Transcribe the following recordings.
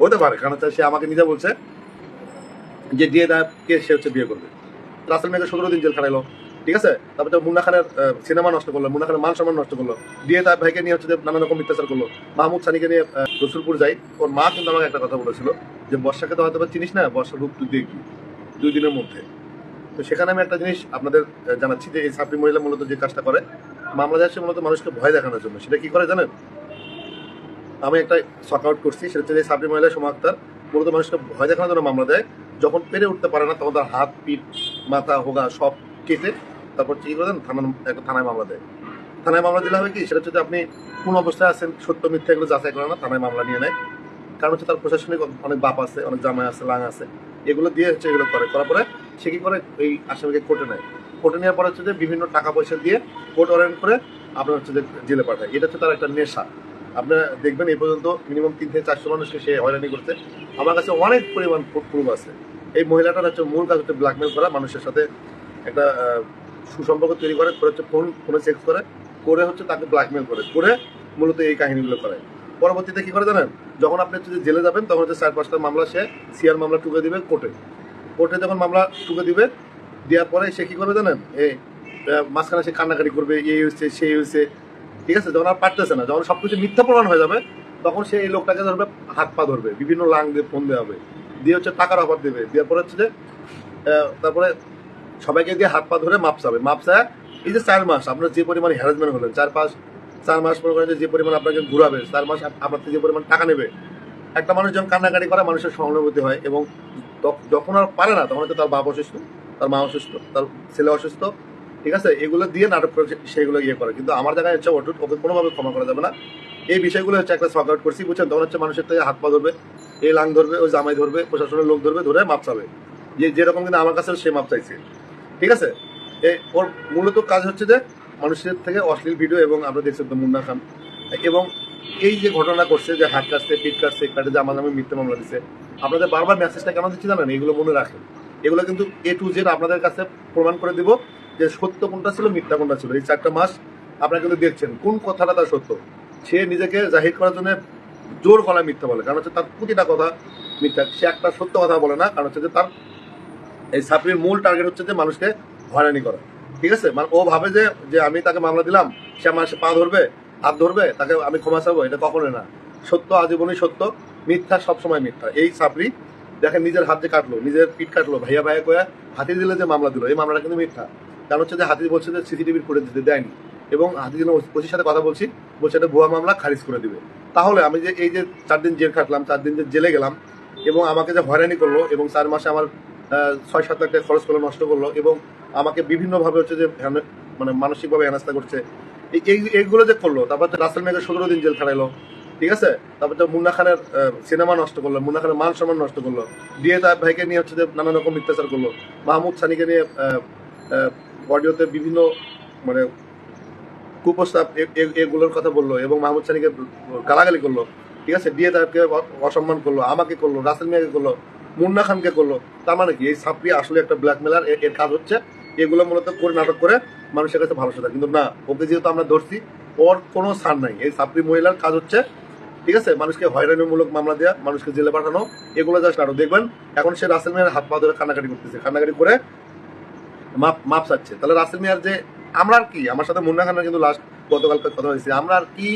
হতে পারে, কারণ সে আমাকে নিজে বলছে যে দিয়ে কে সে হচ্ছে বিয়ে করবে। রাসেল মেয়েকে সতেরো দিন জেল খাটাইলো, ঠিক আছে? তারপর তো মুন্না খানের সিনেমা নষ্ট করল, মুন্না খানের মান সম্মান নষ্ট করল। দিয়ে তার ভাইকে নিয়ে হচ্ছে নানা রকম মিথ্যাচার করল। মাহমুদ সানিকে নিয়ে রসুলপুর যাই, ওর মা কিন্তু আমাকে একটা কথা বলেছিল যে, বর্ষাকে তো হয়তো চিনিস না, বর্ষার রূপ তুই দেখবি দুই দিনের মধ্যে। তো সেখানে আমি একটা জিনিস আপনাদের জানাচ্ছি যে এই ছাত্রী মহিলা মূলত যে কাজটা করে, মামলা যাচ্ছে মূলত মানুষকে ভয় দেখানোর জন্য। সেটা কি করে জানেন? আমি একটা শক আউট করছি, সেটা হচ্ছে সাবরি মহিলা সমা আক্তার মূলত মানুষকে ভয় দেখানোর জন্য মামলা দেয়। যখন পেরে উঠতে পারে না, তখন তার হাত, পিঠ, মাথা, হোগা সব কেটে তারপর কি করে দেন? থানার একটা থানায় মামলা দেয়। থানায় মামলা দিলে হবে কি? সেটা হচ্ছে আপনি কোন অবস্থায় আছেন, সত্য, মিথ্যা এগুলো যাচাই করে না, থানায় মামলা নিয়ে নেয়। কারণ হচ্ছে তার প্রশাসনিক অনেক বাপ আছে, অনেক জামাই আছে লাং আছে। এগুলো দিয়ে হচ্ছে এগুলো করে। করার পরে সে কি করে? এই আসামিকে কোর্টে নেয়। কোর্টে নেওয়ার পরে হচ্ছে যে বিভিন্ন টাকা পয়সা দিয়ে কোর্ট অরেন্ট করে আপনার হচ্ছে যে জেলে পাঠায়। এটা হচ্ছে তার একটা নেশা। আপনারা দেখবেন এই পর্যন্ত মিনিমাম তিন থেকে চারশো মানুষকে সে হয়রানি করতে আমার কাছে অনেক পরিমাণ প্রুফ আছে। এই মহিলাটার হচ্ছে মূল কাজ হচ্ছে ব্ল্যাকমেল করা, মানুষের সাথে একটা সুসম্পর্ক তৈরি করে করে হচ্ছে ফোন ফোনে চেক করে করে হচ্ছে তাকে ব্ল্যাকমেল করে করে মূলত এই কাহিনীগুলো করে। পরবর্তীতে কি করে জানেন? যখন আপনি হচ্ছে যে জেলে যাবেন, তখন হচ্ছে চার পাঁচটা মামলা সে সিআর মামলা টুকে দিবে কোর্টে। কোর্টে যখন মামলা টুকে দিবে, দেওয়ার পরে সে কী করবে জানেন? এই মাঝখানে সে কান্নাকাটি করবে, এই হচ্ছে সেই হয়েছে। ঠিক আছে? যখন আর পারতেছে না, যখন সবকিছু মিথ্যা প্রমাণ হয়ে যাবে, তখন সে এই লোকটাকে ধরবে, হাত পা ধরবে, বিভিন্ন লাং দিয়ে ফোন দেওয়া হবে। দিয়ে হচ্ছে টাকার অফার দেবে। দেওয়ার পরে হচ্ছে যে তারপরে সবাইকে দিয়ে হাত পা ধরে মাপসাবে মাপসা এই যে চার মাস, আপনার যে পরিমাণ হ্যারাসমেন্ট হলেন চার পাঁচ, চার মাস মনে করেন যে পরিমাণ আপনাকে ঘুরাবে, চার মাস আপ- আপনার থেকে যে পরিমাণ টাকা নেবে, একটা মানুষ যখন কান্নাকাটি করে, মানুষের সহানুভূতি হয় এবং যখন আর পারে না, তখন হচ্ছে তার বাপ অসুস্থ, তার মা অসুস্থ, তার ছেলে অসুস্থ ঠিক আছে? এগুলো দিয়ে নাটক করে সেগুলো ইয়ে করে। কিন্তু আমার জায়গায় হচ্ছে অটুট, ওকে কোনোভাবে ক্ষমা করা যাবে না। এই বিষয়গুলো হচ্ছে একটা শর্ট আউট করছি, বুঝছেন? তখন হচ্ছে মানুষের থেকে হাত পা ধরবে, এই লাং ধরবে, ওই জামাই ধরবে, প্রশাসনের লোক ধরবে, ধরে মাপ চাবে। যে যেরকম কিন্তু আমার কাছে সে মাপ চাইছে। ঠিক আছে? ওর মূলত কাজ হচ্ছে যে মানুষের থেকে অশ্লীল ভিডিও এবং আমরা দেখছি তো মুন্না খান। এবং এই যে ঘটনা করছে, যে হাত কাটছে পিট কাটছে, কাটে যে আমার নামে মিথ্যে মামলা দিচ্ছে আপনাদের বারবার মেসেজটা কেন দিচ্ছি জানেন? এগুলো মনে রাখেন। এগুলো কিন্তু এ টু জেড আপনাদের কাছে প্রমাণ করে দিব। যে সত্য কোনটা ছিল, মিথ্যা কোনটা ছিল। এই চারটা মাস আপনারা কিন্তু দেখছেন কোন কথাটা তার সত্য। সে নিজেকে জাহির করার জন্য জোর গলায় মিথ্যা বলে। কারণ হচ্ছে তার প্রতিটা কথা মিথ্যা। সে একটা সত্য কথা বলে না। কারণ হচ্ছে যে তার এই সাপ্রির মূল টার্গেট হচ্ছে যে মানুষকে হয়রানি করা। ঠিক আছে? মানে ও ভাবে যে যে আমি তাকে মামলা দিলাম, সে আমার পা ধরবে, হাত ধরবে, তাকে আমি ক্ষমা চাবো, এটা কখনোই না। সত্য আজীবনই সত্য, মিথ্যা সবসময় মিথ্যা। এই সাপরি দেখেন নিজের হাত যে কাটলো, নিজের পিঠ কাটলো, ভাইয়া ভাইয়া কয়া হাতি দিলে যে মামলা দিল, এই মামলাটা কিন্তু মিথ্যা। কারণ হচ্ছে যে হাতি বলছে যে সিসিটিভির ফুটেজ দিতে দেয়নি। এবং হাতি জন্য ওসির সাথে কথা বলছি, বলছে এটা ভুয়া মামলা, খারিজ করে দিবে। তাহলে আমি যে এই যে চার দিন জেল খাটলাম, চার দিন যে জেলে গেলাম, এবং আমাকে যে হয়রানি করল, এবং চার মাসে আমার ছয় সাত লাখ টাকা খরচ করল, নষ্ট করল, এবং আমাকে বিভিন্নভাবে হচ্ছে যে মানে মানসিকভাবে হেনাস্তা করছে, এই এই- এইগুলো যে করল, তারপর তো রাসেল মেয়েকে সতেরো দিন জেল খাটাইলো, ঠিক আছে? তারপর তো মুন্না খানের সিনেমা নষ্ট করল, মুন্না খানের মান সম্মান নষ্ট করল দিয়ে তার ভাইকে নিয়ে হচ্ছে যে নানা রকম মিথ্যাচার করল, মাহমুদ সানিকে নিয়ে অডিওতে বিভিন্ন মানে কুপ্রস্তাব এগুলোর কথা বলল এবং মাহমুদ সানিকে গালাগালি করল। ঠিক আছে? দিয়ে তাকে অসম্মান করল, আমাকে করল, রাসেল মিয়াকে করল, মুন্না খানকে করল। তার মানে কি? এই সাপ্রি আসলে একটা ব্ল্যাকমেলার এর কাজ হচ্ছে এগুলো মূলত করে নাটক করে মানুষের কাছে ভালো সাথে কিন্তু না, ওকে যেহেতু আমরা ধরছি, ওর কোনো ছাড় নাই। এই সাপ্রি মহিলার কাজ হচ্ছে, ঠিক আছে? মানুষকে হয়রানিমূলক মামলা দেওয়া মানুষকে জেলে পাঠানো, এগুলো জাস্ট নাটক। দেখবেন, এখন সে রাসেল মিয়ার হাত পা ধরে কান্নাকাটি করতেছে। কান্নাকাটি করে মাপ মাপ চাচ্ছে। তাহলে রাসেল মিয়ার যে, আমরা আর কি, আমার সাথে মুন্না খানের কিন্তু লাস্ট গতকালকে কথা হয়েছে। আমরা আর কি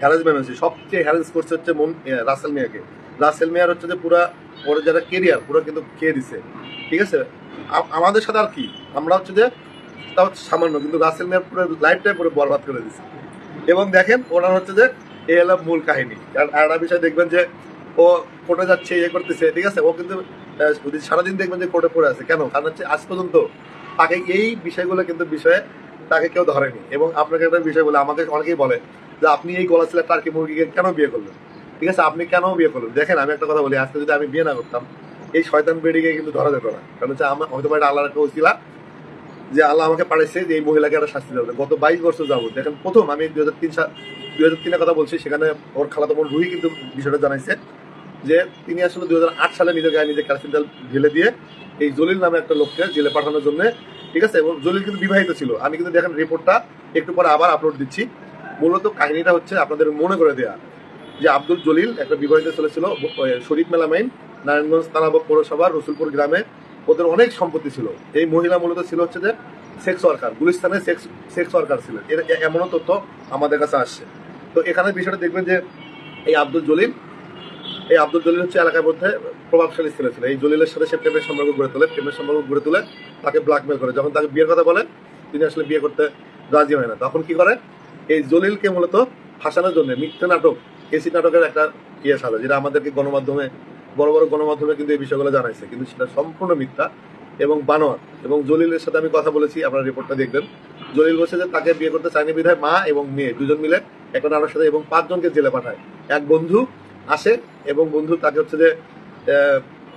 হ্যারাসমেন্ট হয়েছে? সবচেয়ে হ্যারাস করছে হচ্ছে রাসেল মিয়াকে। রাসেল মিয়ার হচ্ছে যে পুরা, ওর যারা কেরিয়ার পুরো কিন্তু খেয়ে দিছে। ঠিক আছে? আমাদের সাথে আর কি? আমরা হচ্ছে যে তা হচ্ছে সামান্য, কিন্তু রাসেল মিয়ার পুরো লাইফটাই পুরো বরবাদ করে দিছে। এবং দেখেন, ওনার হচ্ছে যে, এ হলো মূল কাহিনী। আর একটা বিষয় দেখবেন যে, ও কোর্টে যাচ্ছে ইয়ে করতেছে, ঠিক আছে? ও কিন্তু সারাদিন দেখবেন যে কোর্টে পড়ে আছে। কেন? কারণ হচ্ছে আজ পর্যন্ত তাকে এই বিষয়গুলো কিন্তু বিষয়ে তাকে কেউ ধরেনি। এবং আপনাকে একটা বিষয় বলে, আমাকে অনেকেই বলে যে, আপনি এই গলা ছেলে টার্কি মুরগিকে কেন বিয়ে করলেন? ঠিক আছে? আপনি কেন বিয়ে করলেন? দেখেন, আমি একটা কথা বলি, আজকে যদি আমি বিয়ে না করতাম, এই শয়তান বেডিকে কিন্তু ধরা যেত না। কারণ হচ্ছে, আমার হয়তো এটা আল্লাহর একটা ওসিলা যে, আল্লাহ আমাকে পাঠাইছে যে, এই মহিলাকে একটা শাস্তি দেবে গত বাইশ বছর যাব দেখেন, প্রথম আমি দুই হাজার তিন সাল, দুই হাজার তিনের কথা বলছি, সেখানে ওর খালাতো বোন রুহি কিন্তু বিষয়টা জানাইছে যে, তিনি আসলে দুই হাজার আট সালে নিজের গায়ে নিজে ক্যারাসিন তেল ঢেলে দিয়ে এই জলিল নামে একটা লোককে জেলে পাঠানোর জন্য, ঠিক আছে? এবং জলিল কিন্তু বিবাহিত ছিল। আমি কিন্তু দেখেন রিপোর্টটা একটু পরে আবার আপলোড দিচ্ছি। মূলত কাহিনীটা হচ্ছে আপনাদের মনে করে দেয়া যে আব্দুল জলিল একটা বিবাহিত ছেলে ছিল শরীফ মেলামাইন, নারায়ণগঞ্জ থানা পৌরসভার রসুলপুর গ্রামে। ওদের অনেক সম্পত্তি ছিল। এই মহিলা মূলত ছিল হচ্ছে যে সেক্স ওয়ার্কার গুলিস্তানে সেক্স সেক্স ওয়ার্কার ছিলেন। এর এমনও তথ্য আমাদের কাছে আসছে। তো এখানে বিষয়টা দেখবেন যে এই আব্দুল জলিল এই আব্দুল জলিল হচ্ছে এলাকার মধ্যে প্রভাবশালী ছেলে ছিল এই জলিলের সাথে সে প্রেমের সম্পর্ক গড়ে তোলে, প্রেমের সম্পর্ক গড়ে তুলে তাকে ব্ল্যাকমেল করে। যখন তাকে বিয়ের কথা বলে, তিনি আসলে বিয়ে করতে রাজি হয় না। তখন কি করে? এই জলিলকে মূলত ফাঁসানোর জন্য মিথ্যে নাটক, এসি নাটকের একটা ইয়ে সাজা, যেটা আমাদেরকে গণমাধ্যমে, বড় বড় গণমাধ্যমে কিন্তু এই বিষয়গুলো জানাইছে। কিন্তু সেটা সম্পূর্ণ মিথ্যা এবং বানোয়ার এবং জলিলের সাথে আমি কথা বলেছি, আপনার রিপোর্টটা দেখবেন। জলিল বলছে যে তাকে বিয়ে করতে চায়নি বিধায় মা এবং মেয়ে, দুজন মিলে একটা নানার সাথে এবং পাঁচজনকে জেলে পাঠায়। এক বন্ধু আসে এবং বন্ধু তাকে হচ্ছে যে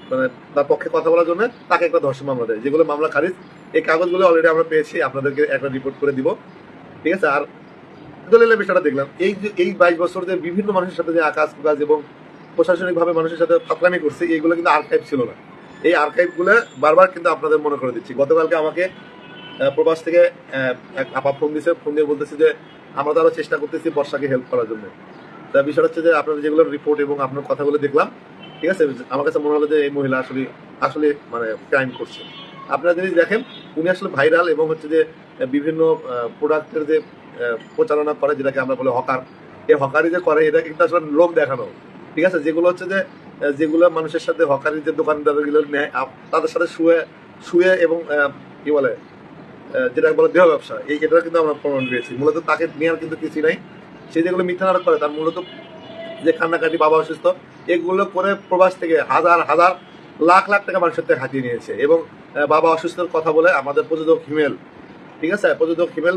মানে তার পক্ষে কথা বলার জন্য তাকে একটা ধর্ষণ মামলা দেয়, যেগুলো মামলা খারিজ। এই কাগজগুলো অলরেডি আমরা পেয়েছি, আপনাদেরকে একটা রিপোর্ট করে দিব। ঠিক আছে? আর দলিলের বিষয়টা দেখলাম। এই যে, এই বাইশ বছর যে বিভিন্ন মানুষের সাথে যে আকাশ কুকাজ এবং প্রশাসনিকভাবে মানুষের সাথে ফাতলামি করছে, এইগুলো কিন্তু আর্কাইভ ছিল না। এই আর্কাইভগুলো বারবার কিন্তু আপনাদের মনে করে দিচ্ছি। গতকালকে আমাকে প্রবাস থেকে এক আপা ফোন দিছে, ফোন দিয়ে বলতেছে যে, আমরা তো আরও চেষ্টা করতেছি বর্ষাকে হেল্প করার জন্য। তা বিষয়টা হচ্ছে যে আপনার যেগুলো রিপোর্ট এবং আপনার কথাগুলো দেখলাম, ঠিক আছে? আমার কাছে মনে হলো যে এই মহিলা আসলে আসলে মানে ক্রাইম করছে। আপনারা জিনিস দেখেন, উনি আসলে ভাইরাল এবং হচ্ছে যে বিভিন্ন প্রোডাক্টের যে প্রচারণা করে, যেটাকে আমরা বলি হকার, এই হকারি যে করে, এটা কিন্তু আসলে লোক দেখানো, ঠিক আছে? যেগুলো হচ্ছে যে, যেগুলো মানুষের সাথে হকারি যে দোকানদারগুলো নেয় তাদের সাথে শুয়ে শুয়ে এবং কি বলে যেটা বলে দেহ ব্যবসা, এই এটা কিন্তু আমরা প্রমাণ পেয়েছি। মূলত তাকে নেওয়ার কিন্তু কিছুই নাই। সে যেগুলো মিথ্যা নাটক করে, তার মূলত যে কান্নাকাটি, বাবা অসুস্থ, এগুলো করে প্রবাস থেকে হাজার হাজার, লাখ লাখ টাকা মানুষের থেকে হাতিয়ে নিয়েছে। এবং বাবা অসুস্থর কথা বলে আমাদের প্রযোজক হিমেল, ঠিক আছে? প্রযোজক হিমেল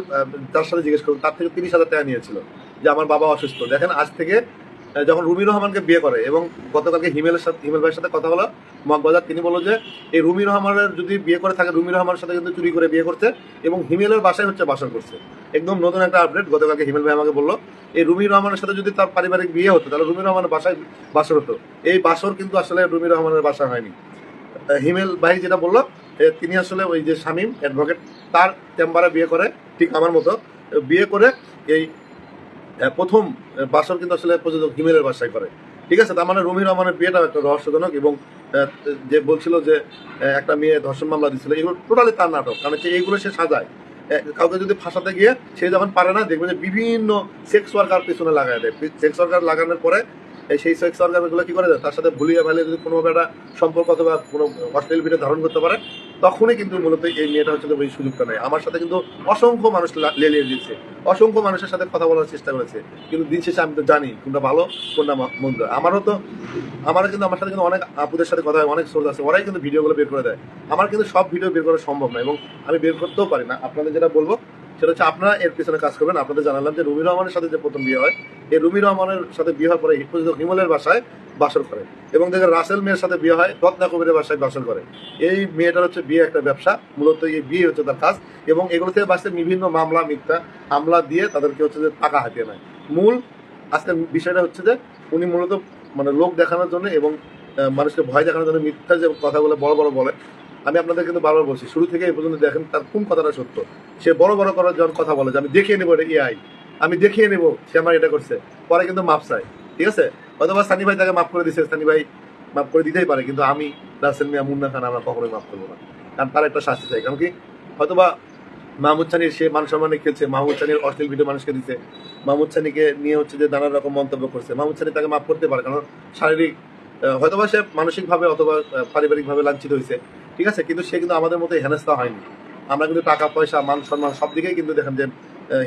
তার সাথে জিজ্ঞেস করুন, তার থেকে তিরিশ হাজার টাকা নিয়েছিল যে আমার বাবা অসুস্থ। দেখেন, আজ থেকে যখন রুমি রহমানকে বিয়ে করে এবং গতকালকে হিমেলের সাথে হিমেল ভাইয়ের সাথে কথা হলো মগবাজার, তিনি বলল যে, এই রুমি রহমানের যদি বিয়ে করে থাকে, রুমি রহমানের সাথে কিন্তু চুরি করে বিয়ে করছে এবং হিমেলের বাসায় হচ্ছে বাসন করছে। একদম নতুন একটা আপডেট গতকালকে হিমেল ভাই আমাকে বলল, এই রুমি রহমানের সাথে যদি তার পারিবারিক বিয়ে হতো, তাহলে রুমি রহমানের বাসায় বাসর হতো। এই বাসর কিন্তু আসলে রুমি রহমানের বাসা হয়নি। হিমেল ভাই যেটা বলল তিনি আসলে ওই যে শামীম অ্যাডভোকেট তার চেম্বারে বিয়ে করে, ঠিক আমার মতো। বিয়ে করে এই প্রথম বাসর কিন্তু আসলে প্রযোজক হিমেলের বাসায় করে। ঠিক আছে? তার মানে রুমি রহমানের বিয়েটাও একটা রহস্যজনক এবং যে বলছিল যে একটা মেয়ে ধর্ষণ মামলা দিচ্ছিল এগুলো টোটালি তার নাটক। কারণ হচ্ছে এইগুলো সে সাজায়। কাউকে যদি ফাঁসাতে গিয়ে সে যখন পারে না, দেখবে যে বিভিন্ন সেক্স ওয়ার্কার পেছনে লাগায় দেয়। সেক্স ওয়ার্কার লাগানোর পরে সেই সেক্স কি করে তার সাথে ভুলিয়ে যদি একটা সম্পর্ক অথবা কোনো হস্টেল ভিডিও ধারণ করতে পারে, তখনই কিন্তু মূলত এই মেয়েটা হচ্ছে ওই সুযোগটা নেয় আমার সাথে কিন্তু অসংখ্য মানুষ লেলিয়ে অসংখ্য মানুষের সাথে কথা বলার চেষ্টা করেছে। কিন্তু দিন শেষে আমি তো জানি কোনটা ভালো, কোনটা মন্দ। আমারও তো আমারও কিন্তু আমার সাথে কিন্তু অনেক আপুদের সাথে কথা হয়, অনেক সোর্স আছে, ওরাই কিন্তু ভিডিওগুলো বের করে দেয়। আমার কিন্তু সব ভিডিও বের করা সম্ভব না এবং আমি বের করতেও পারি না। আপনাদের যেটা বলব সেটা হচ্ছে আপনারা এর পিছনে কাজ করবেন। আপনাদের জানালাম যে রুমি রহমানের সাথে যে প্রথম বিয়ে হয়, এই রুমি রহমানের সাথে বিয়ে হওয়ার পরে হিফুজুল হিমলের বাসায় বাসর করে এবং দেখেন রাসেল মেয়ের সাথে বিয়ে হয়, রত্না কবিরের বাসায় বাসর করে। এই মেয়েটার হচ্ছে বিয়ে একটা ব্যবসা, মূলত এই বিয়ে হচ্ছে তার কাজ এবং এগুলো থেকে বাঁচতে বিভিন্ন মামলা, মিথ্যা হামলা দিয়ে তাদেরকে হচ্ছে যে টাকা হাতিয়ে নেয়। মূল আজকের বিষয়টা হচ্ছে যে উনি মূলত মানে লোক দেখানোর জন্য এবং মানুষকে ভয় দেখানোর জন্য মিথ্যা যে কথাগুলো বড় বড় বলে আমি আপনাদের কিন্তু বারবার বলছি, শুরু থেকে এই পর্যন্ত দেখেন তার কোন কথাটা সত্য। সে বড় বড় করার যখন কথা বলে যে, আমি দেখিয়ে নেব এটা এআই আমি দেখিয়ে নেব সে আমার এটা করছে। পরে কিন্তু মাপ চায়, ঠিক আছে? অথবা সানি ভাই তাকে মাফ করে দিছে, সানি ভাই মাফ করে দিতেই পারে, কিন্তু আমি, রাসেল মিয়া, মুন্না খান আমরা কখনোই মাফ করব না। কারণ তার একটা শাস্তি চাই, কারণ কি? হয়তোবা মাহমুদ সানির সে মান সম্মানে খেলছে, মাহমুদ সানির অশ্লীল ভিডিও মানুষকে দিচ্ছে মাহমুদ সানিকে নিয়ে হচ্ছে যে নানা রকম মন্তব্য করছে। মাহমুদ সানি তাকে মাফ করতে পারে, কারণ শারীরিক হয়তোবা সে মানসিকভাবে অথবা পারিবারিকভাবে লাঞ্ছিত হয়েছে। ঠিক আছে? কিন্তু সে কিন্তু আমাদের মতো হেনস্থা হয়নি। আমরা কিন্তু টাকা, পয়সা, মান সম্মান সব দিকেই কিন্তু দেখেন যে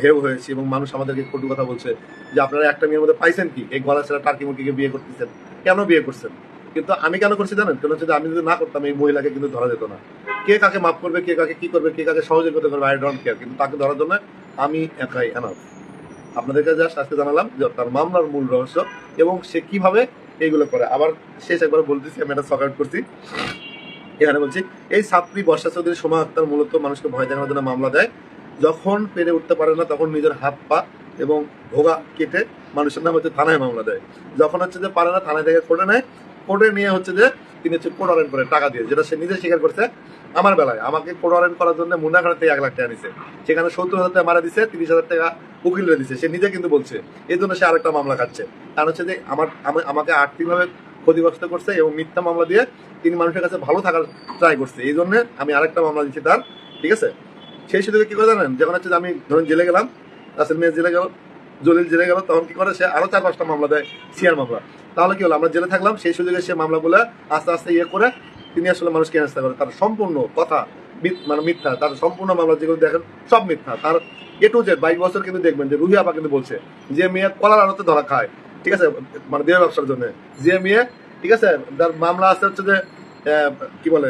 হেউ হয়েছে এবং মানুষ আমাদেরকে কটু কথা বলছে যে, আপনারা একটা মেয়ের মধ্যে পাইছেন কি? এই গলা ছেড়া টার্কি মুরগিকে বিয়ে করতেছেন। কেন বিয়ে করছেন? কিন্তু আমি কেন করছি জানেন? কেন হচ্ছে যে, আমি যদি না করতাম, এই মহিলাকে কিন্তু ধরা যেত না। কে কাকে মাফ করবে, কে কাকে কি করবে, কে কাকে সহযোগিতা করবে আই ডোন্ট কেয়ার কিন্তু তাকে ধরার জন্য আমি একাই এনাফ আপনাদেরকে জাস্ট আজকে জানালাম যে, তার মামলার মূল রহস্য এবং সে কীভাবে এইগুলো করে। আবার শেষ একবার বলতেছি, আমি এটা সক আউট করছি। এখানে বলছি, এই ছাত্রী বর্ষা চৌধুরী সোমা আক্তার মূলত মানুষকে ভয় দেখানোর জন্য মামলা দেয়। যখন পেরে উঠতে পারে না, তখন নিজের হাত পা এবং ভোগা কেটে মানুষের নাম হচ্ছে থানায় মামলা দেয়। যখন হচ্ছে যে পারে না, থানায় থেকে করে নেয়। কোর্টে নিয়ে হচ্ছে যে তিনি হচ্ছে কোর্ট অরেন্ট করে, টাকা দিয়ে, যেটা সে নিজে স্বীকার করছে আমার বেলায়। আমাকে কোর্ট অরেন্ট করার জন্য মুন্না থেকে এক লাখ টাকা নিছে। সেখানে সত্তর হাজার টাকা মারা দিছে, তিরিশ হাজার টাকা উকিলরা দিছে। সে নিজে কিন্তু বলছে এই জন্য সে আরেকটা মামলা খাচ্ছে। কারণ হচ্ছে যে আমার আমাকে আর্থিকভাবে ক্ষতিগ্রস্ত করছে এবং মিথ্যা মামলা দিয়ে তিনি মানুষের কাছে ভালো থাকার ট্রাই করছে। এই জন্য আমি আরেকটা মামলা দিচ্ছি তার, ঠিক আছে? সেই সুযোগে কি করে জানেন? যখন হচ্ছে আমি ধরুন জেলে গেলাম, রাসেল মিয়া জেলে গেল, জলিল জেলে গেল, তখন কি করে? সে আরও চার, পাঁচটা মামলা দেয়, সিআর মামলা। তাহলে কি হলো? আমরা জেলে থাকলাম, সেই সুযোগে সে মামলাগুলো আস্তে আস্তে ইয়ে করে তিনি আসলে মানুষকে হেনস্থা করে। তার সম্পূর্ণ কথা মানে মিথ্যা, তার সম্পূর্ণ মামলা যেগুলো দেখেন, সব মিথ্যা। তার এ টু জেড বাইশ বছর কিন্তু দেখবেন যে রুহি আপা কিন্তু বলছে, যে মেয়ে কলার আড়তে ধরা খায়, ঠিক আছে? মানে দেহ ব্যবসার জন্য। যে মেয়ে ঠিক আছে? তার মামলা আছে হচ্ছে যে কি বলে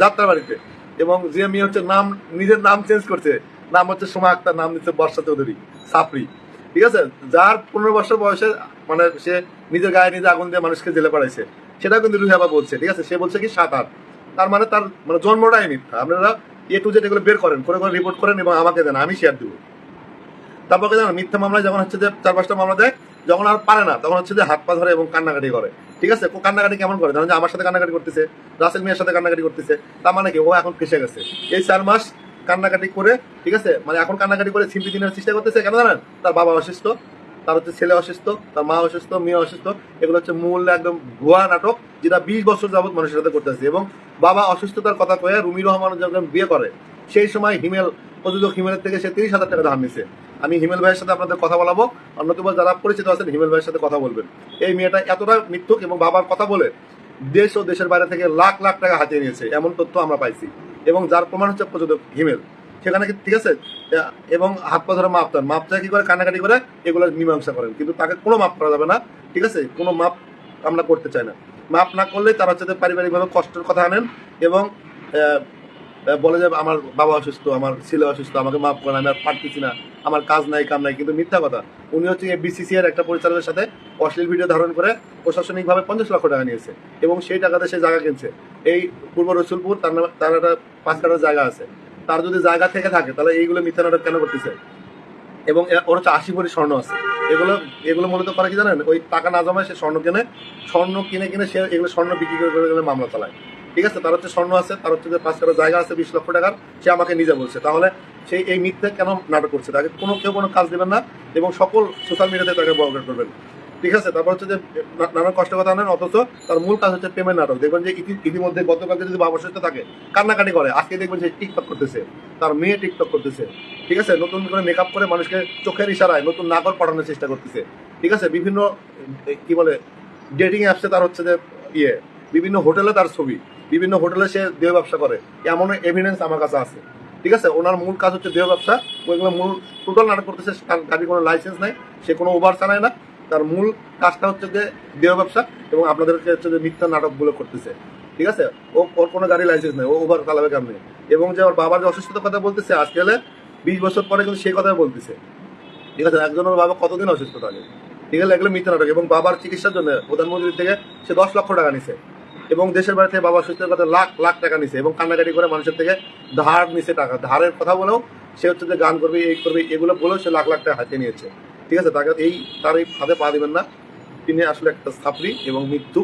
যাত্রা বাড়িতে এবং যে মেয়ে হচ্ছে নাম, নিজের নাম চেঞ্জ করছে। নাম হচ্ছে সোমা আক্তার, নাম দিচ্ছে বর্ষা চৌধুরী সাপরি ঠিক আছে? যার পনেরো বছর বয়সে মানে সে নিজের গায়ে নিজে আগুন দিয়ে মানুষকে জেলে পাঠাইছে। সেটা কিন্তু রুহিয়াবা বলছে, ঠিক আছে? সে বলছে কি, সাত আট। তার মানে তার মানে জন্মটাই মিথ্যা। আপনারা এ টু জেড এগুলো বের করেন, করে করে রিপোর্ট করেন এবং আমাকে দেন, আমি শেয়ার দিব। তারপর মিথ্যা মামলায় যখন হচ্ছে যে চার পাঁচটা মামলা দেয় যখন আর পারে না, তখন হচ্ছে যে হাত পা ধরে এবং কান্নাকাটি করে। ঠিক আছে? ও কান্নাকাটি কেমন করে? ধরেন যে আমার সাথে কান্নাকাটি করতেছে, রাসেল মিয়ার সাথে কান্নাকাটি করতেছে, তার মানে কি? ও এখন ফেসে গেছে। এই চার মাস কান্নাকাটি করে, ঠিক আছে? মানে এখন কান্নাকাটি করে সিম্পি দিনের চেষ্টা করতেছে, কেন জানেন? তার বাবা অসুস্থ, তার হচ্ছে ছেলে অসুস্থ, তার মা অসুস্থ, মেয়ে অসুস্থ, এগুলো হচ্ছে মূল একদম ভুয়া নাটক, যেটা বিশ বছর যাবত মানুষের সাথে করতেছে। এবং বাবা অসুস্থতার কথা কয়ে রুমি রহমান যখন বিয়ে করে, সেই সময় হিমেল, প্রযোজক হিমেলের থেকে সে তিরিশ হাজার টাকা ধার নিছে। আমি হিমেল ভাইয়ের সাথে আপনাদের কথা বলাবো। অন্যতম যারা পরিচিত আছেন, হিমেল ভাইয়ের সাথে কথা বলবেন। এই মেয়েটা এতটা মিথ্যুক এবং বাবার কথা বলে দেশ ও দেশের বাইরে থেকে লাখ লাখ টাকা হাতিয়ে নিয়েছে। এমন তথ্য আমরা পাইছি। এবং যার প্রমাণ হচ্ছে প্রযোজক হিমেল। সেখানে ঠিক আছে? এবং হাত পা ধরে মাপ দেন। কি করে? কান্নাকাটি করে এগুলো মীমাংসা করেন। কিন্তু তাকে কোনো মাপ করা যাবে না। ঠিক আছে? কোনো মাপ আমরা করতে চাই না। মাপ না করলে তারা হচ্ছে পারিবারিকভাবে কষ্টের কথা আনেন এবং বলে যে আমার বাবা অসুস্থ, আমার ছেলে অসুস্থ, আমাকে মাফ করেন, আমি আর পারতেছি না। আমার কাজ নাই, কাম নাই। কিন্তু মিথ্যা কথা, উনি হচ্ছে বিসিসি এর একটা পরিচালকের সাথে অশ্লীল ভিডিও ধারণ করে প্রশাসনিকভাবে পঞ্চাশ লক্ষ টাকা নিয়েছে এবং সেই টাকাতে সে জায়গা কিনছে। এই পূর্ব রসুলপুর, তার তার একটা পাঁচ কাটার জায়গা আছে। তার যদি জায়গা থেকে থাকে, তাহলে এইগুলো মিথ্যা নাটক কেন করতেছে? এবং ওর হচ্ছে আশি ভরি স্বর্ণ আছে। এগুলো এগুলো মূলত করে কি জানেন? ওই টাকা না জমায় সে স্বর্ণ কিনে স্বর্ণ কিনে কিনে সে এগুলো স্বর্ণ বিক্রি করে করে মামলা চালায়। ঠিক আছে? তার হচ্ছে স্বর্ণ আছে, তার হচ্ছে যে পাঁচ কাটার জায়গা আছে, বিশ লক্ষ টাকার, সে আমাকে নিজে বলছে। তাহলে সেই এই মিথ্যে কেন নাটক করছে? তাকে কোনো কেউ কোনো কাজ দেবেন না এবং সকল সোশ্যাল মিডিয়াতে তাকে বর্গার করবেন ঠিক আছে? তারপর হচ্ছে যে নানান কষ্ট কথা আনেন, অথচ তার মূল কাজ হচ্ছে প্রেমের নাটক। দেখবেন যে ইতি- ইতিমধ্যে গতকালকে যদি বাবা সুস্থ থাকে, কান্নাকাটি করে। আজকে দেখবেন যে টিকটক করতেছে। তার মেয়ে টিকটক করতেছে। ঠিক আছে? নতুন করে মেকআপ করে মানুষকে চোখের ইশারায় নতুন নাগর পাঠানোর চেষ্টা করতেছে। ঠিক আছে? বিভিন্ন কি বলে ডেটিং অ্যাপসে তার হচ্ছে যে ইয়ে বিভিন্ন হোটেলে তার ছবি। বিভিন্ন হোটেলে সে দেহ ব্যবসা করে। এমন এভিডেন্স আমার কাছে আছে। ঠিক আছে? ওনার মূল কাজ হচ্ছে দেহ ব্যবসা। ওইগুলো মূল টোটাল নাটক করতেছে গাড়ির কোনো লাইসেন্স নাই, সে কোনো ওভার চালায় না। তার মূল কাজটা হচ্ছে যে দেহ ব্যবসা এবং আপনাদেরকে হচ্ছে যে মিথ্যা নাটকগুলো করতেছে। ঠিক আছে? ও, ওর কোনো গাড়ি লাইসেন্স নেই, ও ওভার চালাবে কেমনি? এবং যে ওর বাবার যে অসুস্থতার কথা বলতেছে, আজকে হলে বিশ বছর পরে কিন্তু সেই কথাই বলতেছে। ঠিক আছে? একজনের বাবা কতদিন অসুস্থ থাকে? ঠিক আছে? এগুলো মিথ্যা নাটক এবং বাবার চিকিৎসার জন্য প্রধানমন্ত্রীর থেকে সে দশ লক্ষ টাকা নিছে। এবং দেশের বাড়ি থেকে বাবা সুস্থের কথা লাখ লাখ টাকা নিছে এবং কান্নাকাটি করে মানুষের থেকে ধার নিছে টাকা। ধারের কথা বলেও সে হচ্ছে যে গান করবে, এই করবে, এগুলো বলেও সে লাখ লাখ টাকা হাতে নিয়েছে। ঠিক আছে? তাকে এই তার এই ফাঁদে পা দিবেন না। তিনি আসলে একটা ছাপড়ি এবং মৃত্যু।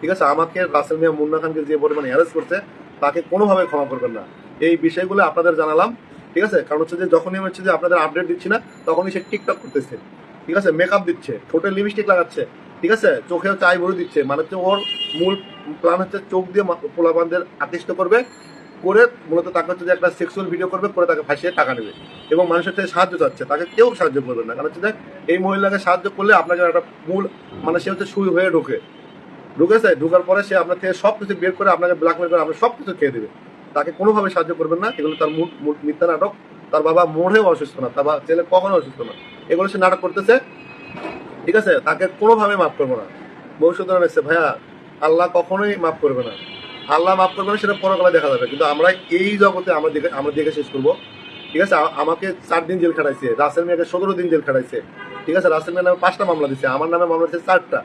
ঠিক আছে? আমাকে রাসেল মিয়া মুন্না খানকে যে পরিমাণে অ্যারেস্ট করছে, তাকে কোনোভাবে ক্ষমা করবেন না। এই বিষয়গুলো আপনাদের জানালাম। ঠিক আছে? কারণ হচ্ছে যে যখনই আমি হচ্ছে যে আপনাদের আপডেট দিচ্ছি না, তখনই সে টিকটক করতেছে। ঠিক আছে? মেকআপ দিচ্ছে ঠোঁটে লিপস্টিক লাগাচ্ছে। ঠিক আছে? চোখেও চাই ভরে দিচ্ছে। মানে হচ্ছে ওর মূল প্ল্যান হচ্ছে চোখ দিয়ে পোলাপানদের আকৃষ্ট করবে, করে মূলত তাকে হচ্ছে যে একটা সেক্সুয়াল ভিডিও করবে, করে তাকে ফাঁসিয়ে টাকা নেবে এবং মানুষের থেকে সাহায্য চাচ্ছে। তাকে কেউ সাহায্য করবে না। কারণ হচ্ছে যে এই মহিলাকে সাহায্য করলে আপনাকে একটা মূল মানে সে হচ্ছে সুই হয়ে ঢোকে। ঢুকেছে ঢুকার পরে সে আপনার থেকে সব কিছু বের করে আপনাকে ব্ল্যাকমেল করে আপনার সব কিছু খেয়ে দেবে। তাকে কোনোভাবে সাহায্য করবেন না। এগুলো তার মূল মিথ্যা নাটক। তার বাবা মোড়েও অসুস্থ না। তার ছেলে কখনো অসুস্থ না। এগুলো সে নাটক করতেছে। ঠিক আছে? তাকে কোনোভাবে মাফ করব না। ভবিষ্যৎ এসছে ভাইয়া, আল্লাহ কখনোই মাফ করবে না। আল্লাহ মাফ করবে না, সেটা পরকালে দেখা যাবে। কিন্তু আমরা এই জগতে আমরা দেখে আমরা দেখে শেষ করব। ঠিক আছে? আমাকে চার দিন জেল খাটাইছে। রাসেল মিয়াকে সতেরো দিন জেল খাটাইছে। ঠিক আছে? রাসেল মিয়া নামে পাঁচটা মামলা দিচ্ছে আমার নামে মামলা দিচ্ছে চারটা।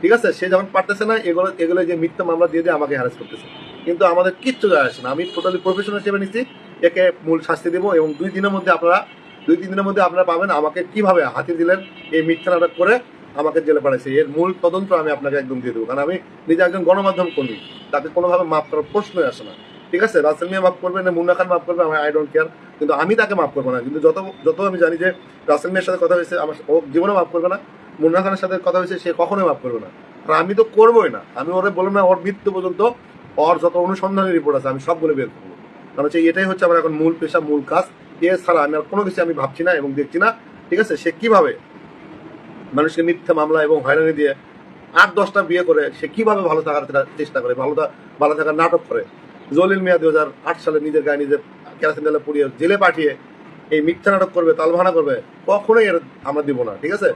ঠিক আছে? সে যখন পারতেছে না, এগুলো এগুলো যে মিথ্যা মামলা দিয়ে দিয়ে আমাকে হ্যারাস করতেছে। কিন্তু আমাদের কিচ্ছু যায় আসে না। আমি টোটালি প্রফেশনাল হিসেবে নিচ্ছি একে মূল শাস্তি দেবো এবং দুই দিনের মধ্যে আপনারা দুই, তিন দিনের মধ্যে আপনারা পাবেন। আমাকে কীভাবে হাতি দিলেন এই মিথ্যা নাটক করে আমাকে জেলে পাঠাইছে এর মূল তদন্ত আমি আপনাকে একদম দিয়ে দেবো। কারণ আমি নিজে একজন গণমাধ্যম কর্মী। তাকে কোনোভাবে মাফ করার প্রশ্নই আসে না। ঠিক আছে? রাসেল মিয়া মাফ করবে না মুন্না খান মাফ করবে আমি আই ডোন্ট কেয়ার কিন্তু আমি তাকে মাফ করব না। কিন্তু যত যত আমি জানি যে রাসেল মিয়ার সাথে কথা হয়েছে, আমার ও জীবনে মাফ করবে না। মুন্না খানের সাথে কথা হয়েছে, সে কখনোই মাফ করবে না। আর আমি তো করবোই না। আমি ওরে বললাম না, ওর মৃত্যু পর্যন্ত ওর যত অনুসন্ধানের রিপোর্ট আছে, আমি সবগুলো বের করব। কারণ হচ্ছে এটাই হচ্ছে আমার এখন মূল পেশা, মূল কাজ। এছাড়া আমি আর কোনো কিছু আমি ভাবছি না এবং দেখছি না। ঠিক আছে? সে কীভাবে মানুষকে মিথ্যা মামলা এবং হয়রানি দিয়ে আট, দশটা বিয়ে করে, সে কীভাবে ভালো থাকার চেষ্টা- করে ভালো ভালো থাকার নাটক করে? জলিল মিয়া দুই হাজার আট সালে নিজের গায়ে নিজের কেরাসিন তেলে পুড়িয়ে জেলে পাঠিয়ে এই মিথ্যা নাটক করবে তালভানা করবে, কখনোই এর আমরা দিব না। ঠিক আছে?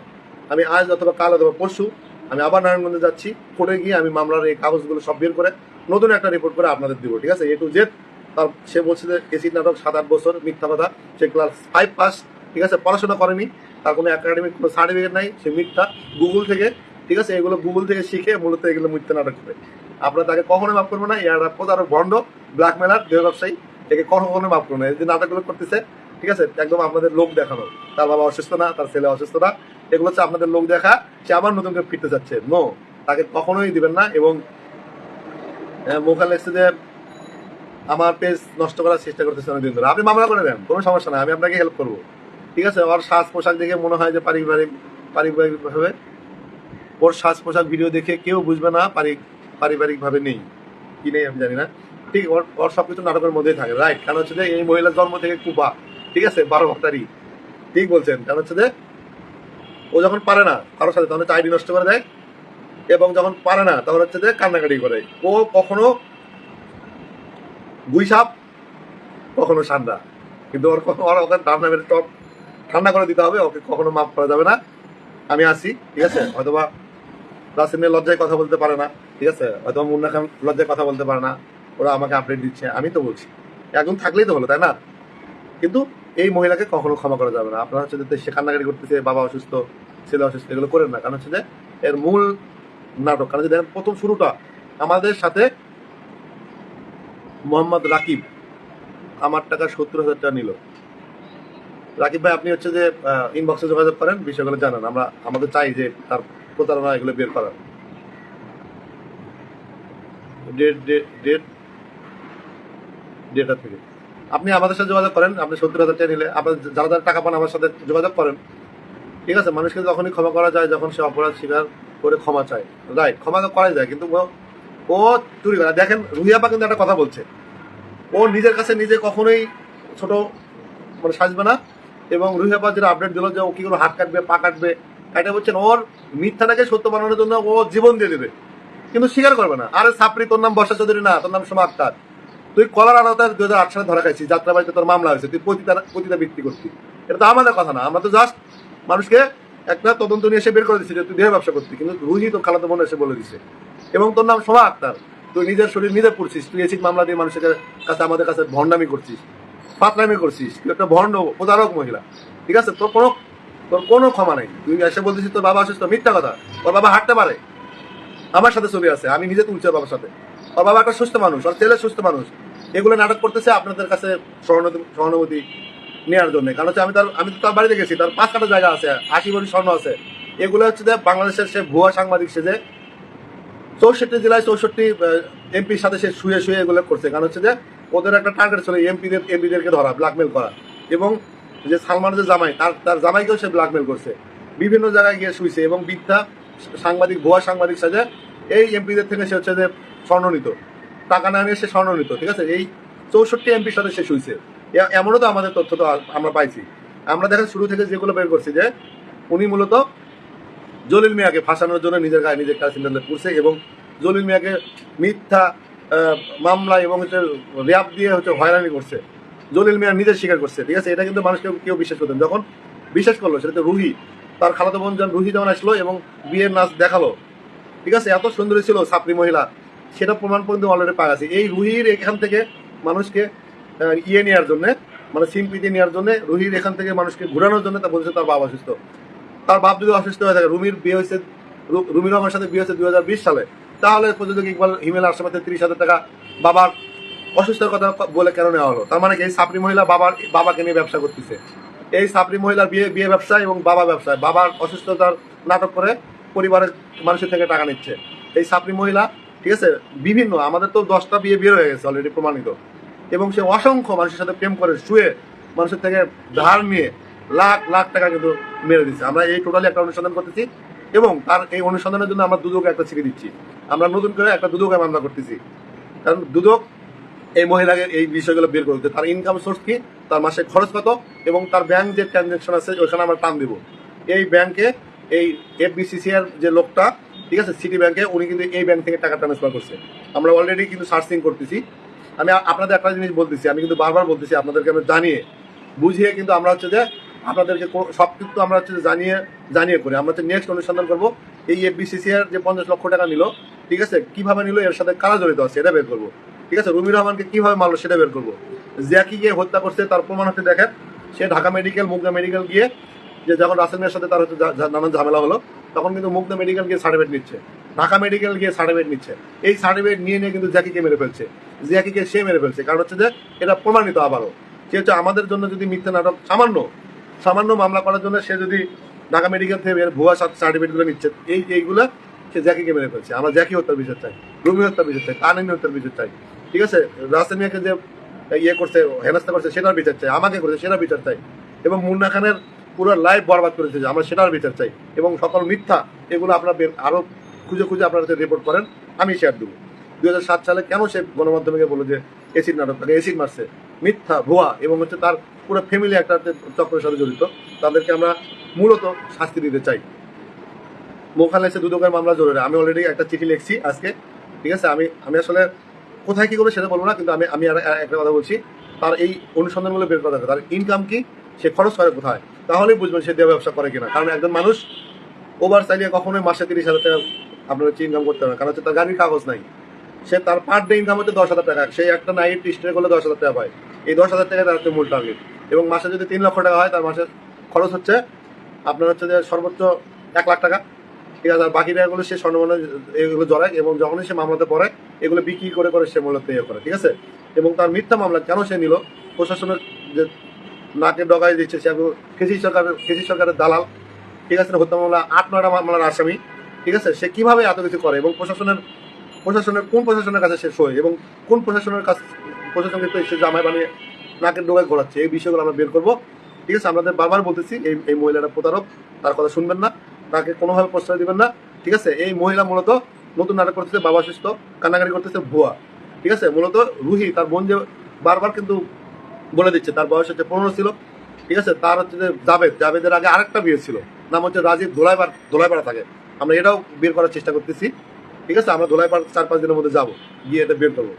আমি আজ অথবা কাল অথবা পরশু আমি আবার নারায়ণগঞ্জে যাচ্ছি, কোর্টে গিয়ে আমি মামলার এই কাগজগুলো সব বের করে নতুন একটা রিপোর্ট করে আপনাদের দিব। ঠিক আছে? এ টু জেড তার সে বলছে যে এসিড নাটক সাত আট বছর, মিথ্যা কথা। সে ক্লাস ফাইভ পাস ঠিক আছে? পড়াশোনা করেনি। তার কোনো একাডেমিক কোনো সার্টিফিকেট নাই, সে মিথ্যা। গুগল থেকে, ঠিক আছে? এগুলো গুগল থেকে শিখে মূলত এগুলো মিথ্যা নাটক করে। আপনারা তাকে কখনোই মাফ করব না। এর প্রতারক ভণ্ড ব্ল্যাকমেলার দেহ ব্যবসায়ী একে কখনো কখনো মাফ করব না। এই যে নাটকগুলো করতেছে, ঠিক আছে? একদম আপনাদের লোক দেখানো। তার বাবা অসুস্থ না, তার ছেলে অসুস্থ না। এগুলো হচ্ছে আপনাদের লোক দেখা। সে আবার নতুন করে ফিরতে চাচ্ছে নো তাকে কখনোই দিবেন না। এবং মোকাল এসছে যে আমার পেজ নষ্ট করার চেষ্টা করতেছে অনেকদিন ধরে। আপনি মামলা করে দেন, কোনো সমস্যা নাই, আমি আপনাকে হেল্প করব। ঠিক আছে? ওর সাজ পোশাক দেখে মনে হয় যে পারিবারিক, পারিবারিকভাবে, ওর সাজ পোশাক ভিডিও দেখে কেউ বুঝবে না পারিবারিকভাবে নেই, কি নেই আমি জানি না। ঠিক, ওর ওর সব কিছু নাটকের মধ্যেই থাকে রাইট কারণ হচ্ছে যে এই মহিলার জন্ম থেকে কুপা ঠিক আছে? বারো ভাতারি ঠিক বলছেন, কারণ হচ্ছে যে ও যখন পারে না কারোর সাথে তখন আইডি নষ্ট করে দেয়। এবং যখন পারে না, তখন হচ্ছে যে কান্নাকাটি করে। ও কখনো গুই সাপ, কখনো ঠান্ডা কিন্তু ওর ওর ওকে ঠান্ডা মেরে টপ ঠান্ডা করে দিতে হবে, ওকে কখনো মাফ করা যাবে না। আমি আসি ঠিক আছে? হয়তোবা রাসেল নিয়ে লজ্জায় কথা বলতে পারে না, ঠিক আছে? হয়তো মুন্না খান লজ্জায় কথা বলতে পারে না, ওরা আমাকে আপডেট দিচ্ছে, আমি তো বলছি। একজন থাকলেই তো হলো তাই না? কিন্তু এই মহিলাকে কখনো ক্ষমা করা যাবে না। আপনারা হচ্ছে যে সে কান্নাকাটি করতেছে, বাবা অসুস্থ, ছেলে অসুস্থ, এগুলো করেন না। কারণ হচ্ছে যে এর মূল নাটক, কারণ দেখেন প্রথম শুরুটা আমাদের সাথে মোহাম্মদ রাকিব আমার টাকা সত্তর হাজার টাকা নিল। রাকিব ভাই, আপনি হচ্ছে যে ইনবক্সে যোগাযোগ করেন বিষয়গুলো জানান। আমরা, আমাদের চাই যে তার প্রতারণা এগুলো বের করার। ডেট ডেট ডেট থেকে। আপনি আমাদের সাথে যোগাযোগ করেন, আপনি সত্তর হাজার টাকা নিলে। আপনার যারা যারা টাকা পান, আমার সাথে যোগাযোগ করেন। ঠিক আছে? মানুষকে যখনই ক্ষমা করা যায়, যখন সে অপরাধ স্বীকার করে ক্ষমা চায়। রাইট ক্ষমা তো করাই যায়, কিন্তু ও- চুরি করে। দেখেন, রুহিয়াপা কিন্তু একটা কথা বলছে। ও নিজের কাছে নিজে কখনোই ছোট মানে সাজবে না। এবং রুহিয়াপা যেটা আপডেট দিল যে ও কি করে হাত কাটবে, পা কাটবে, এটা বলছেন ওর মিথ্যাটাকে সত্য বানানোর জন্য ও জীবন দিয়ে দেবে। কিন্তু স্বীকার করবে না। আরে সাপরি, তোর নাম বর্ষা চৌধুরী না, তোর নাম সোমা আক্তার। তুই কলার আনাতে দু হাজার আট সালে ধরা খাইছিস, যাত্রাবাড়িতে তোর মামলা হয়েছে, তুই পতিতা পতিতা বিক্রি করছিস। এটা তো আমাদের কথা না। আমরা তো জাস্ট মানুষকে একটা তদন্ত নিয়ে এসে বের করে দিচ্ছি যে তুই দেহ ব্যবসা করছিস কিন্তু রুহি তোর খালাতো বোন এসে বলে দিছে। এবং তোর নাম সোমা আক্তার তুই নিজের শরীর নিজে পড়ছিস, তুই এসিড মামলা দিয়ে মানুষের কাছে আমাদের কাছে ভণ্ডামি করছিস ফাতলামি করছিস, তুই একটা ভণ্ড প্রতারক মহিলা। ঠিক আছে? তোর কোনো তোর কোনো ক্ষমা নেই। তুই এসে বলতেছিস, তোর বাবা অসুস্থ, মিথ্যা কথা। ওর বাবা হাঁটতে পারে। আমার সাথে ছবি আছে, আমি নিজে তুলছি বাবার সাথে। ওর বাবা একটা সুস্থ মানুষ, ওর ছেলে সুস্থ মানুষ। এগুলো নাটক করতেছে আপনাদের কাছে সহানুভূতি নেওয়ার জন্য। কারণ হচ্ছে আমি তার আমি তো তার বাড়িতে গেছি, তার পাঁচ কাটা জায়গা আছে, আশি ভরি স্বর্ণ আছে। এগুলো হচ্ছে যে বাংলাদেশের সে ভুয়া সাংবাদিক সে যে চৌষট্টি জেলায় চৌষট্টি এমপির সাথে সে শুয়ে শুয়ে এগুলো করছে। কারণ হচ্ছে যে ওদের একটা টার্গেট ছিল এমপিদের এমপিদেরকে ধরা ব্ল্যাকমেল করা। এবং যে সালমানের যে জামাই, তার তার জামাইকেও সে ব্ল্যাকমেল করছে। বিভিন্ন জায়গায় গিয়ে শুইছে এবং বিদ্যা সাংবাদিক, ভুয়া সাংবাদিক সাজে এই এমপিদের থেকে সে হচ্ছে যে স্বর্ণ নিত টাকা না নিয়ে সে স্বর্ণ নিত ঠিক আছে? এই চৌষট্টি এমপির সাথে সে শুইছে। এ- এমনও তো আমাদের তথ্য তো আমরা পাইছি। আমরা দেখেন শুরু থেকে যেগুলো বের করছি যে, উনি মূলত জলিল মিয়াকে ফাঁসানোর জন্য নিজের গায়ে নিজের কাছে পুড়ছে এবং জলিল মিয়াকে মিথ্যা মামলা এবং হচ্ছে র্যাপ দিয়ে হচ্ছে হয়রানি করছে। জলিল মিয়া নিজে স্বীকার করছে, ঠিক আছে? এটা কিন্তু মানুষ কেউ বিশ্বাস করতেন যখন বিশ্বাস করল, সেটা তো রুহি। তার খালাতো বোন যখন রুহি যখন আসলো এবং বিয়ের নাচ দেখাল, ঠিক আছে? এত সুন্দরী ছিল ছাত্রী মহিলা, সেটা প্রমাণ পর্যন্ত অলরেডি পাওয়া গেছে। এই রুহির এখান থেকে মানুষকে ইয়ে নেওয়ার জন্য মানে সিম্পিতি নেওয়ার জন্য, রুহির এখান থেকে মানুষকে ঘুরানোর জন্য তা বলছে তার বাবা অসুস্থ। তার বাপ যদি অসুস্থ হয়ে থাকে, রুমির বিয়ে হয়েছে রুমির রহমানের সাথে বিয়ে হয়েছে দুই হাজার বিশ সালে, তাহলে প্রযোজক ইকবাল হিমেল আশরাফের তিরিশ হাজার টাকা বাবার অসুস্থতার কথা বলে কেন নেওয়া হলো? তার মানে এই সাপড়ি মহিলা বাবার, বাবাকে নিয়ে ব্যবসা করতেছে। এই সাপড়ি মহিলার বিয়ে বিয়ে ব্যবসা এবং বাবা ব্যবসায়, বাবার অসুস্থতার নাটক করে পরিবারের মানুষের থেকে টাকা নিচ্ছে। এই সাপড়ি মহিলা, ঠিক আছে, বিভিন্ন, আমাদের তো দশটা বিয়ে বের হয়ে গেছে অলরেডি প্রমাণিত। এবং সে অসংখ্য মানুষের সাথে প্রেম করে, শুয়ে মানুষের থেকে ধার নিয়ে লাখ লাখ টাকা কিন্তু মেরে দিচ্ছে আমরা এই টোটালি একটা অনুসন্ধান করতেছি এবং তার এই অনুসন্ধানের জন্য আমরা দুদকে একটা ছিঁড়ে দিচ্ছি। আমরা নতুন করে একটা দুদকে মামলা করতেছি। কারণ দুদক এই মহিলাকে এই বিষয়গুলো বের করতে তার ইনকাম সোর্স কি? তার মাসে খরচ কত? এবং তার ব্যাংক যে ট্রানজেকশন আছে ওখানে আমরা টান দেবো। এই ব্যাংকে এই এফবিসিসি এর যে লোকটা, ঠিক আছে সিটি ব্যাংকে উনি কিন্তু এই ব্যাংক থেকে টাকা ট্রান্সফার করছে। আমরা অলরেডি কিন্তু সার্চিং করতেছি। আমি আপনাদের একটা জিনিস বলতেছি, আমি কিন্তু বারবার বলতেছি আপনাদেরকে আমি জানিয়ে। বুঝিয়ে কিন্তু আমরা হচ্ছে যে আপনাদেরকে সব কিছু আমরা হচ্ছে জানিয়ে জানিয়ে করি। আমরা হচ্ছে নেক্সট অনুসন্ধান করব। এই এফবিসিসি এর যে পঞ্চাশ লক্ষ টাকা নিল, ঠিক আছে? কীভাবে নিল? এর সাথে কারা জড়িত আছে? এটা বের করব। ঠিক আছে? রুমি রহমানকে কীভাবে মারলো সেটা বের করব। জ্যাকিকে হত্যা করছে, তার প্রমাণ হচ্ছে দেখেন। সে ঢাকা মেডিকেল, মুগদা মেডিকেল গিয়ে যে যখন রাসেলের সাথে তার হচ্ছে নানান ঝামেলা হলো, তখন কিন্তু মুগদা মেডিকেল গিয়ে সার্টিফিকেট নিচ্ছে। ঢাকা মেডিকেল গিয়ে সার্টিফিকেট নিচ্ছে। এই সার্টিফিকেট নিয়ে নিয়ে কিন্তু জ্যাকিকে মেরে ফেলছে। জ্যাকিকে সে মেরে ফেলছে। কারণ হচ্ছে যে, এটা প্রমাণিত আবারও। সে হচ্ছে আমাদের জন্য যদি মিথ্যা নাটক সামান্য সামান্য মামলা করার জন্য সে যদি ঢাকা মেডিকেল থেকে ভুয়া সার্টিফিকেটগুলো নিচ্ছে, এই এইগুলো সে জ্যাকিকে মেরে ফেলছে। আমরা জ্যাকি হত্যার বিচার চাই, রুমি হত্যার বিচার চাই কানিনী হত্যার বিচার চাই, ঠিক আছে? রাসেল মিয়াকে যে ইয়ে করছে, হেনস্থা করছে, সেটার বিচার চাই, আমাকে করছে, সেটার বিচার চাই। এবং মুন্না খানের পুরো লাইফ বরবাদ করেছে যে আমরা সেটার বিচার চাই। এবং সকল মিথ্যা এগুলো আপনার বের- আরও খুঁজে খুঁজে আপনারা রিপোর্ট করেন, আমি শেয়ার দেবো। দুই হাজার সাত সালে কেন সে গণমাধ্যমকে বলল যে এসিড নাটক, তাকে এসিড মারছে? মিথ্যা, ভুয়া এবং হচ্ছে তার পুরো ফ্যামিলি একটা চক্রের সাথে জড়িত, তাদেরকে আমরা মূলত শাস্তি দিতে চাই। মোখালে এসে দুদকের মামলা জরুরি আমি অলরেডি একটা চিঠি লিখছি আজকে, ঠিক আছে? আমি আমি আসলে কোথায় কি করবে সেটা বলব না, কিন্তু আমি আমি একটা কথা বলছি। তার এই অনুসন্ধানগুলো বের করা তার ইনকাম কি? সে খরচ করে কোথায়? তাহলেই বুঝবেন সে দেওয়া ব্যবসা করে কিনা। কারণ একজন মানুষ ওভার চালিয়ে কখনোই মাসে তিরিশ হাজার টাকা আপনার হচ্ছে ইনকাম করতে পারে কারণ হচ্ছে তার গাড়ির কাগজ নাই। সে তার পার ডে ইনকাম হচ্ছে দশ হাজার টাকা। সে একটা নাইট স্টে করলে দশ হাজার টাকা পায়। এই দশ হাজার টাকা তার হচ্ছে মূল টার্গেট এবং মাসে যদি তিন লক্ষ টাকা হয়, তার মাসের খরচ হচ্ছে আপনার হচ্ছে যে সর্বোচ্চ এক লাখ টাকা। ঠিক আছে, আর বাকি টাকাগুলো সে স্বর্ণমনে এগুলো জড়ায় এবং যখনই সে মামলাতে পড়ে, এগুলো বিক্রি করে করে সে মূলত ইয়ে করে, ঠিক আছে? এবং তার মিথ্যা মামলা কেন সে নিল? প্রশাসনের যে নাকে ডগাই দিচ্ছে, সে কেসি সরকারের কেসি সরকারের দালাল। ঠিক আছে, হত্যা মামলা, আট, নয়টা মামলার আসামি। ঠিক আছে, সে কীভাবে এত কিছু করে? এবং প্রশাসনের প্রশাসনের, কোন প্রশাসনের কাছে শেষ সই এবং কোন প্রশাসনের কাছে, প্রশাসনকে তো সে জামাই বানিয়ে নাকের ডোগায় ঘোরাচ্ছে, এই বিষয়গুলো আমরা বের করব। ঠিক আছে আমাদের বারবার বলতেছি, এই এই মহিলাটা প্রতারক, তার কথা শুনবেন না, তাকে কোনোভাবে প্রশ্রয় দিবেন না। ঠিক আছে, এই মহিলা মূলত নতুন নাটক করতেছে, বাবা সুস্থ কান্নাকাটি করতেছে, ভুয়া। ঠিক আছে, মূলত রুহি, তার বোন যে বারবার কিন্তু বলে দিচ্ছে, তার বয়স হচ্ছে পনেরো ছিল। ঠিক আছে, তার হচ্ছে যে জাবেদ জাবেদের আগে আরেকটা বিয়ে ছিল, নাম হচ্ছে রাজীব ধোলাইপাড় ধোলাইপাড়া থাকে। আমরা এটাও বের করার চেষ্টা করতেছি। ঠিক আছে, আমরা ধোলাইপাড় চার পাঁচ দিনের মধ্যে যাব, গিয়ে এটা বের করব।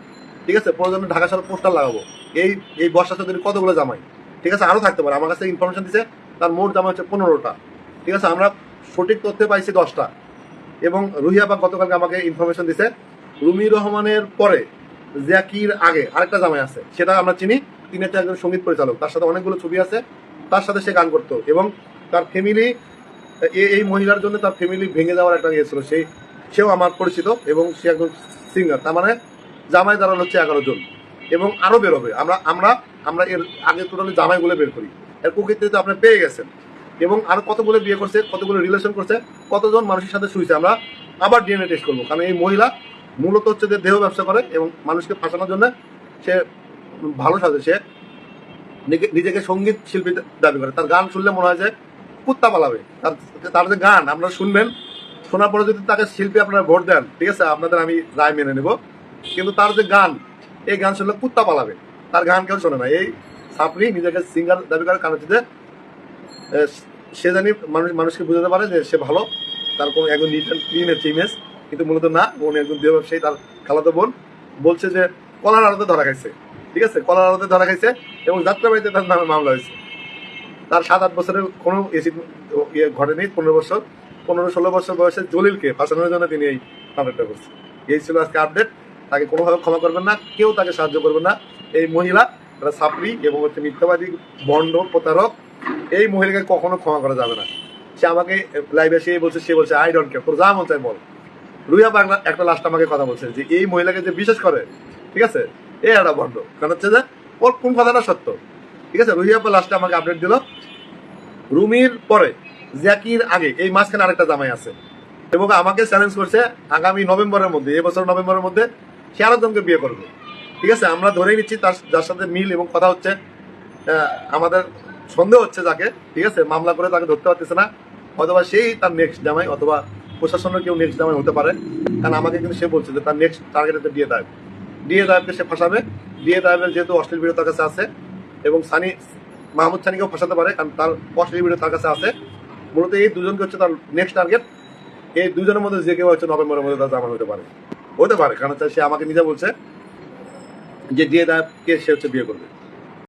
ঠিক আছে প্রয়োজনে ঢাকা শহর পোস্টার লাগাবো। এই এই বর্ষা চৌধুরী কতগুলো জামাই? ঠিক আছে আরও থাকতে পারে, আমার কাছে ইনফরমেশন দিছে, তার মোট জামা হচ্ছে পনেরোটা। ঠিক আছে, আমরা সঠিক তথ্য পাইছি দশটা। এবং রুহিয়াবা গতকালকে আমাকে ইনফরমেশন দিছে, রুমি রহমানের পরে জ্যাকির আগে আরেকটা জামাই আছে, সেটা আমরা চিনি, তিনি হচ্ছে একজন সংগীত পরিচালক, তার সাথে অনেকগুলো ছবি আছে, তার সাথে সে গান করতো। এবং তার ফ্যামিলি এই মহিলার জন্য তার ফ্যামিলি ভেঙে যাওয়ার একটা ইয়ে ছিল, সেই সেও আমার পরিচিত এবং সে একজন সিঙ্গার তার মানে জামাই দাঁড়ানো হচ্ছে এগারো জন। এবং আরও বেরোবে আমরা আমরা আমরা এর আগে টোটালি জামাইগুলো বের করি। এর প্রকৃতিতে আপনি পেয়ে গেছেন। এবং আরও কতগুলো বিয়ে করছে, কতগুলো রিলেশন করছে, কতজন মানুষের সাথে শুয়েছে, আমরা আবার ডিএনএ টেস্ট করব। কারণ এই মহিলা মূলত হচ্ছে যে দেহ ব্যবসা করে এবং মানুষকে ফাঁসানোর জন্য সে ভালো সাজে। সে নিজে- নিজেকে সংগীত শিল্পী দাবি করে। তার গান শুনলে মনে হয় যে কুত্তা পালাবে। তার তার যে গান, আপনারা শুনবেন শোনার পরে যদি তাকে শিল্পী আপনারা ভোট দেন, ঠিক আছে, আপনাদের আমি রায় মেনে নেব। কিন্তু তার যে গান, এই গান শুনলে কুত্তা পালাবে। তার গান কেউ শোনে না। এই সাপড়ি নিজেকে সিঙ্গার দাবি করে কারণ হচ্ছে যে সে জানি মানুষ, মানুষকে বুঝাতে পারে যে সে ভালো। তার কোনো একজন নিট অ্যান্ড ক্লিন হচ্ছে ইমেজ কিন্তু মূলত না বোন একজন দেহ ব্যবসায়ী, তার খালাতো বোন। বলছে যে, কলার আড়তে ধরা খাইছে। ঠিক আছে, কলার আড়তে ধরা খাইছে এবং যাত্রাবাড়িতে তার নামে মামলা হয়েছে। তার সাত আট বছরের কোনো এসিড ইয়ে ঘটেনি, পনেরো বছর। পনেরো ষোলো বছর বয়সে জলিলকে ফাঁসানোর জন্য তিনি এই নাটকটা করছেন। এই ছিল আজকে আপডেট তাকে কোনোভাবে ক্ষমা করবেন না, কেউ তাকে সাহায্য করবেন না। এই মহিলা, তারা সাপড়ি এবং হচ্ছে মিথ্যাবাদী, বন্ড প্রতারক, এই মহিলাকে কখনো ক্ষমা করা যাবে না। সে আমাকে লাইভে এসে বলছে, সে বলছে আই ডোন্ট কেয়ার তোর যা মন চাই বল। রুইয়া বাংলা একটা লাস্ট আমাকে কথা বলছে যে, এই মহিলাকে যে বিশেষ করে, ঠিক আছে? এই একটা বন্ড। কারণ হচ্ছে যে, ওর কোন কথাটা সত্য? ঠিক আছে? রুহিয়া লাস্টে আমাকে আপডেট দিল। রুমির পরে জ্যাকির আগে, এই মাঝখানে আরেকটা জামাই আছে। এবং আমাকে চ্যালেঞ্জ করছে আগামী নভেম্বরের মধ্যে এবছর নভেম্বরের মধ্যে সে আরেকজনকে বিয়ে করবে। ঠিক আছে, আমরা ধরেই নিচ্ছি তার, যার সাথে মিল এবং কথা হচ্ছে আমাদের সন্দেহ হচ্ছে যাকে, ঠিক আছে, মামলা করে তাকে ধরতে পারতেছে না। অথবা সেই তার নেক্সট জামাই, অথবা প্রশাসনের কেউ নেক্সট জামাই হতে পারে। কারণ আমাকে কিন্তু সে বলছে যে তার next target DA Dayeb. DA দায়েবকে সে ফাঁসাবে। ডিএ দায়েবের যেহেতু অশ্লীল ভিডিও তার কাছে আছে, এবং সানি, মাহমুদ সানিকেও ফাঁসাতে পারে, কারণ তার অশ্লীল ভিডিও তার কাছে আছে। মূলত এই দুজনকে হচ্ছে তার নেক্সট টার্গেট এই দুজনের মধ্যে যে কেউ হচ্ছে নভেম্বরের মধ্যে তার জামাই হতে পারে। হতে পারে, কারণ সে আমাকে নিজে বলছে যে ডিএ দাবকে সে হচ্ছে বিয়ে করবে।